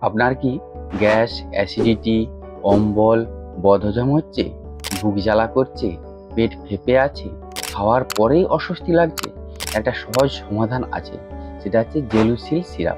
আপনার কি gas, acidity, অম্বল, বদহজম হচ্ছে? বুক জ্বালা করছে, পেট ফেপে আছে, খাওয়ার পরেই অস্বস্তি লাগছে? একটা সহজ সমাধান আছে, সেটা হচ্ছে জেলুসিল সিরাপ।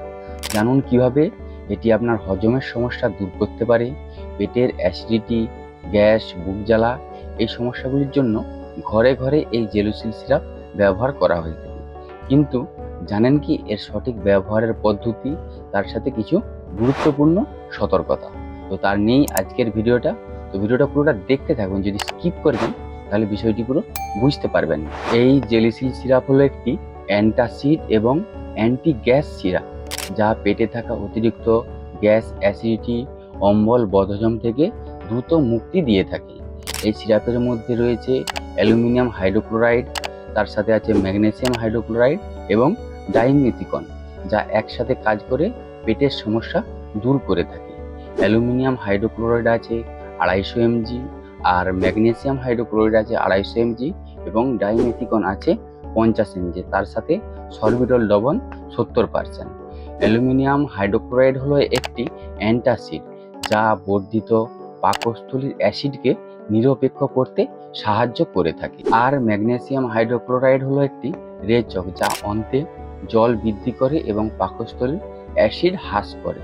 জানুন কীভাবে এটি আপনার হজমের সমস্যা দূর করতে পারে? পেটের অ্যাসিডিটি, গ্যাস, বুক জ্বালা, এই সমস্যাগুলির জন্য ঘরে ঘরে এই জেলুসিল সিরাপ ব্যবহার করা হয়ে থাকে। কিন্তু জানেন কি এর সঠিক ব্যবহারের পদ্ধতি? তার সাথে কিছু গুরুত্বপূর্ণ সতর্কতা। তো তার নেই আজকের ভিডিওটা। তো ভিডিওটা পুরোটা দেখতে থাকুন, যদি স্কিপ করবেন তাহলে বিষয়টি পুরো বুঝতে পারবেন। এই জেলিসিল সিরাপ হলো একটি অ্যান্টাসিড এবং অ্যান্টি গ্যাস সিরাপ, যা পেটে থাকা অতিরিক্ত গ্যাস, অ্যাসিডিটি, অম্বল, বদহজম থেকে দ্রুত মুক্তি দিয়ে থাকে। এই সিরাপের মধ্যে রয়েছে অ্যালুমিনিয়াম হাইড্রোক্লোরাইড, তার সাথে আছে ম্যাগনেসিয়াম হাইড্রোক্লোরাইড এবং ডাইমিথিকন, যা একসাথে কাজ করে পেটের সমস্যা দূর করে থাকে। অ্যালুমিনিয়াম হাইড্রোক্লোরাইড আছে আড়াইশো এমজি আর ম্যাগনেসিয়াম হাইড্রোক্লোরাইড আছে আড়াইশো এমজি এবং ডাইমেথিকন আছে পঞ্চাশ এমজি। তার সাথে সরবিডল লবণ সত্তর পার্সেন্ট। অ্যালুমিনিয়াম হাইড্রোক্লোরাইড হলো একটি অ্যান্টাসিড যা বর্ধিত পাকস্থলীর অ্যাসিডকে নিরপেক্ষ করতে সাহায্য করে থাকে। আর ম্যাগনেসিয়াম হাইড্রোক্লোরাইড হলো একটি রেচক যা অন্তে জল বৃদ্ধি করে এবং পাকস্থলীর অ্যাসিড হ্রাস করে।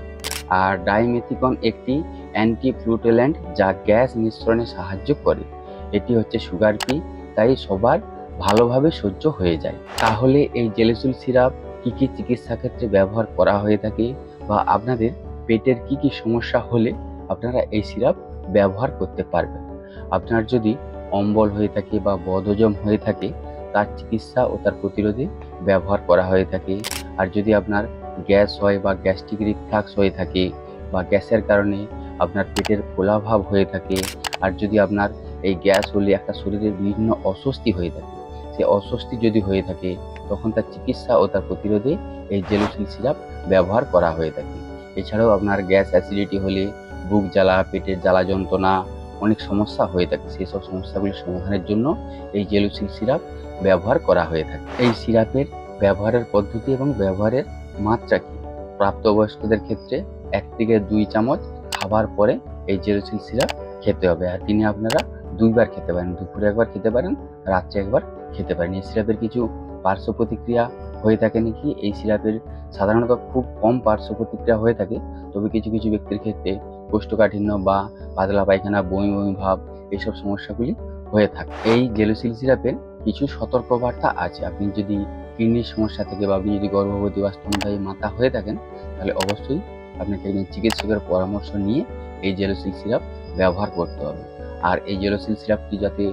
আর ডাইমেথিকন একটি অ্যান্টিফ্লুটেল্যান্ট যা গ্যাস মিশ্রণে সাহায্য করে। এটি হচ্ছে সুগার ফ্রি তাই সবার ভালোভাবে সহ্য হয়ে যায়। তাহলে এই জেলেসুল সিরাপ কী কী চিকিৎসা ক্ষেত্রে ব্যবহার করা হয়ে থাকে বা আপনাদের পেটের কি কি সমস্যা হলে আপনারা এই সিরাপ ব্যবহার করতে পারবেন? আপনার যদি অম্বল হয়ে থাকে বা বদহজম হয়ে থাকে, তার চিকিৎসা ও তার প্রতিরোধে ব্যবহার করা হয়ে থাকে। আর যদি আপনার গ্যাস হয় বা গ্যাস্ট্রিক রিফ্লাক্স হয়ে থাকে বা গ্যাসের কারণে আপনার পেটের ফোলাভাব হয়ে থাকে আর যদি আপনার এই গ্যাস হলে একটা শরীরের বিভিন্ন অস্বস্তি হয়ে থাকে, সে অস্বস্তি যদি হয়ে থাকে, তখন তার চিকিৎসা ও তার প্রতিরোধে এই জেলুসিল সিরাপ ব্যবহার করা হয়ে থাকে। এছাড়াও আপনার গ্যাস অ্যাসিডিটি হলে বুক জ্বালা, পেটের জ্বালা যন্ত্রণা অনেক সমস্যা হয়ে থাকে। সেই সব সমস্যাগুলির সমাধানের জন্য এই জেলুসিল সিরাপ ব্যবহার করা হয়ে থাকে। এই সিরাপের ব্যবহারের পদ্ধতি এবং ব্যবহারের মাত্রা কি? প্রাপ্তবয়স্কদের ক্ষেত্রে এক থেকে দুই চামচ খাবার পরে এই জেরোসিল সিরাপ খেতে হবে। আর তিনি আপনারা দুইবার খেতে পারেন, দুপুরে একবার খেতে পারেন, রাত্রে একবার খেতে পারেন। এই সিরাপের কিছু পার্শ্ব প্রতিক্রিয়া হয়ে থাকে নাকি? এই সিরাপের সাধারণত খুব কম পার্শ্ব প্রতিক্রিয়া হয়ে থাকে। তবে কিছু কিছু ব্যক্তির ক্ষেত্রে কোষ্ঠকাঠিন্য বা পাতলা পায়খানা, বমি বমি ভাব এইসব সমস্যাগুলি হয়ে থাকে। এই জেলোসিল সিরাপের কিছু সতর্কবার্তা আছে। আপনি যদি কিডনির সমস্যা থেকে বা আপনি যদি গর্ভবতী বা স্তনদায়ী মাতা হয়ে থাকেন, তাহলে অবশ্যই আপনাকে একজন চিকিৎসকের পরামর্শ নিয়ে এই জেলোসিল সিরাপ ব্যবহার করতে হবে। আর এই জেলোসিল সিরাপটি যাতে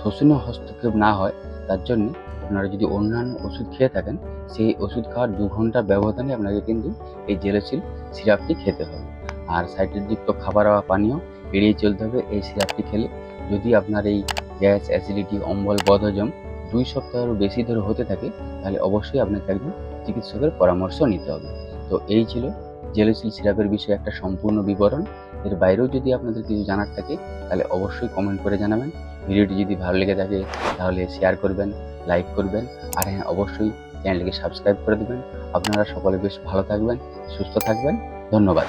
শোষণীয় হস্তক্ষেপ না হয়, তার জন্য আপনারা যদি অন্যান্য ওষুধ খেয়ে থাকেন, সেই ওষুধ খাওয়ার দু ঘণ্টা ব্যবধানে আপনাকে কিন্তু এই জেলোসিল সিরাপটি খেতে হবে। আর সাইট্রিকযুক্ত খাবার বা পানীয় এড়িয়ে চলতে হবে। এই সিরাপটি খেলে যদি আপনার এই গ্যাস, অ্যাসিডিটি, অম্বল, বদহজম দুই সপ্তাহেরও বেশি ধরে হতে থাকে, তাহলে অবশ্যই আপনাকে একজন চিকিৎসকের পরামর্শ নিতে হবে। তো এই ছিল জেলোসিল সিরাপের বিষয়ে একটা সম্পূর্ণ বিবরণ। এর বাইরেও যদি আপনাদের কিছু জানার থাকে, তাহলে অবশ্যই কমেন্ট করে জানাবেন। ভিডিওটি যদি ভালো লেগে থাকে, তাহলে শেয়ার করবেন লাইক করবেন, আর হ্যাঁ অবশ্যই চ্যানেলটিকে সাবস্ক্রাইব করে দেবেন। আপনারা সকলে বেশ ভালো থাকবেন, সুস্থ থাকবেন। ধন্যবাদ।